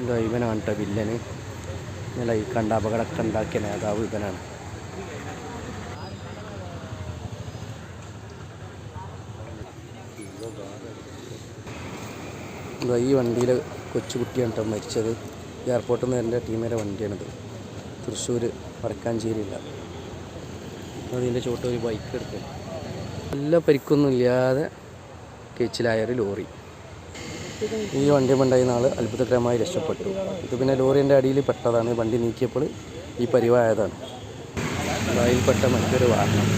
ഇതാ ഇവനാണ് കേട്ടോ വില്ലന്. ഇന്നലെ ഈ കണ്ട അപകടമൊക്കെ ഉണ്ടാക്കിയ നേതാവ് ഇവനാണ്. എന്തോ ഈ വണ്ടിയിൽ കൊച്ചുകുട്ടിയാണ് കേട്ടോ മരിച്ചത്. എയർപോർട്ടിൽ നിന്ന് എന്റെ ടീമിന്റെ വണ്ടിയാണിത്. തൃശ്ശൂർ വടക്കാഞ്ചേരിയില്ല അതിന്റെ ചോട്ട് ബൈക്ക് എടുക്കും നല്ല പരിക്കൊന്നും ഇല്ലാതെ കേച്ചിലായ ഒരു ലോറി. ഈ വണ്ടി ഉണ്ടായിരുന്ന ആൾ അത്ഭുതകരമായി രക്ഷപ്പെട്ടു. ഇത് പിന്നെ ലോറിന്റെ അടിയിൽ പെട്ടതാണ്. വണ്ടി നീക്കിയപ്പോൾ ഈ പരിവായതാണ്. അതിൽപ്പെട്ട മറ്റൊരു വാഹനം.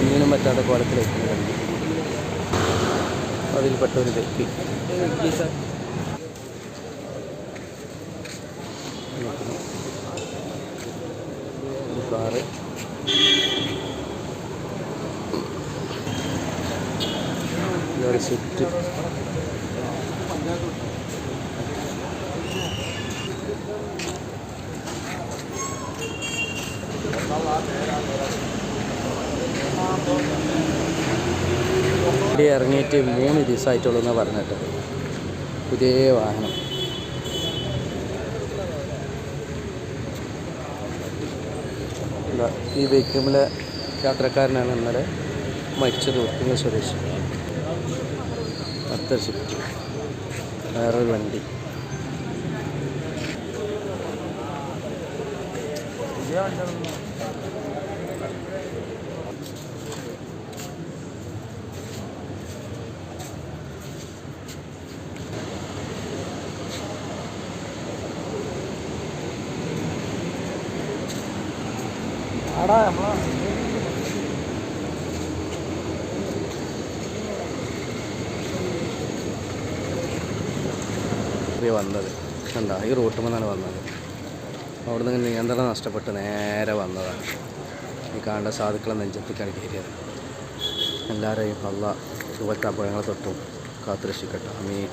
ഒന്നിനും പറ്റാത്ത കോലത്തിലേക്ക് വണ്ടി അതിൽപ്പെട്ട ഒരു വ്യക്തി. കാറ് സ്വിഫ്റ്റ് ഇറങ്ങിയിട്ട് മൂന്ന് ദിവസമായിട്ടുള്ളൂ എന്ന് പറഞ്ഞിട്ട്. പുതിയ വാഹനം. ഈ ബൈക്കിലെ യാത്രക്കാരനാണ് ഇന്നലെ മരിച്ചത് ഉറപ്പിങ്ങ സ്വദേശി. അടുത്ത ഷിഫ്റ്റ് വേറൊരു വണ്ടി. ഇത് വന്നത്. കണ്ട? ഈ റൂട്ടിൽ നിന്നാണ് വന്നത്. അവിടെ നിന്ന് നിയന്ത്രണം നഷ്ടപ്പെട്ട് നേരെ വന്നതാണ് ഈ കാണേണ്ട സാധുക്കളെ നെഞ്ചത്തേക്കാണ് കയറിയത്. എല്ലാവരെയും അള്ള ഇതുപോലത്തെ അപകടങ്ങളെ തൊട്ടും കാത്തുരക്ഷിക്കട്ടെ. അമീൻ